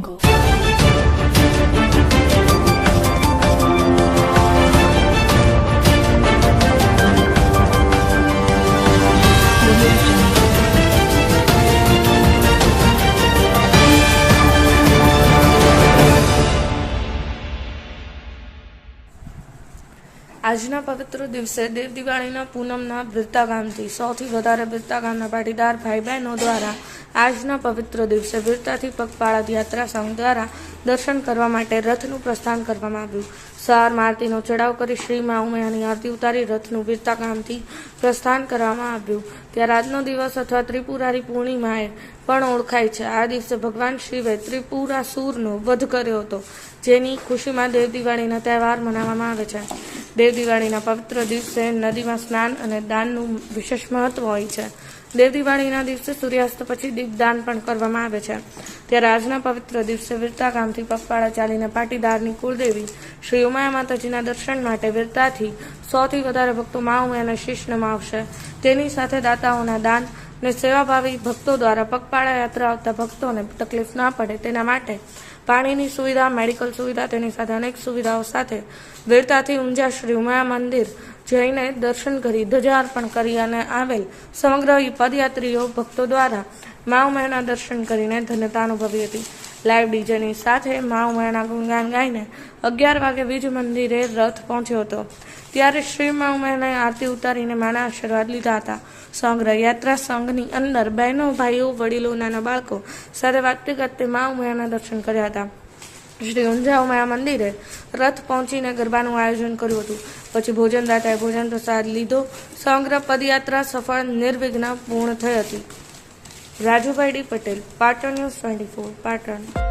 jungle આજના પવિત્ર દિવસે દેવ દિવાળીના પૂનમના બિરતા ગામથી સૌથી વધારે બિરતા ગામના પાટીદાર ભાઈ બહેનો દ્વારા આજના પવિત્ર દિવસે બિરતાથી પગપાળા યાત્રા સંઘ દ્વારા દર્શન કરવા માટે રથનું પ્રસ્થાન કરવામાં આવ્યું. સવાર આરતીનો ચડાવ કરી શ્રી મા ઉમિયાની આરતી ઉતારી રથનું બિરતા ગામથી પ્રસ્થાન કરવામાં આવ્યું. ત્યારે આજનો દિવસ અથવા ત્રિપુરારી પૂર્ણિમાએ પણ ઓળખાય છે. આ દિવસે ભગવાન શિવે ત્રિપુરાસુરનો વધ કર્યો હતો, જેની ખુશીમાં દેવ દિવાળીના તહેવાર મનાવવામાં આવે છે. દેવ દિવાળીના પવિત્ર દિવસે નદીમાં સ્નાન અને દાનનું વિશેષ મહત્વ હોય છે. દેવ દિવાળીના દિવસે સૂર્યાસ્ત પછી દીપદાન પણ કરવામાં આવે છે. ત્યારે આજના પવિત્ર દિવસે વીરતા ગામથી પગપાળા ચાલીને પાટીદારની કુળદેવી શ્રી ઉમાયા માતાજીના દર્શન માટે વીરતાથી સૌથી વધારે ભક્તો મા ઉમાયાના શિષ્ણમાં આવશે. તેની સાથે દાતાઓના દાન અને સેવાભાવી ભક્તો દ્વારા પગપાળા યાત્રા આવતા ભક્તોને તકલીફ ના પડે તેના માટે પાણીની સુવિધા, મેડિકલ સુવિધા, તેની સાથે અનેક સુવિધાઓ સાથે વીરતાથી ઊંઝા શ્રી ઉમાયા મંદિર જઈને દર્શન કરી ધ્વજા અર્પણ કરી અને આવેલ સમગ્ર પદયાત્રીઓ ભક્તો દ્વારા મા ઉમાયાના દર્શન કરીને ધન્યતા અનુભવી હતી. લાઈવ ડીજેની સાથે મા ઉમાયાના ગુણગાન ગાઈને અગિયાર વાગે વીજ મંદિરે રથ પહોંચ્યો હતો. ત્યારે શ્રી મા આરતી ઉતારીને માના આશીર્વાદ લીધા હતા. સંગ્રહ યાત્રા સંઘની અંદર બહેનો, ભાઈઓ, વડીલો, નાના બાળકો સાથે વાત કરતે મા ઉમેરાના દર્શન કર્યા હતા. શ્રી ઊંઝા ઉમાયા મંદિરે રથ પહોંચીને ગરબાનું આયોજન કર્યું હતું. પછી ભોજનદાતાએ ભોજન પ્રસાદ લીધો. સમગ્ર પદયાત્રા સફળ, નિર્વિઘ્ન પૂર્ણ થઈ હતી. Rajubhai D Patel, Patan news twenty four Patan.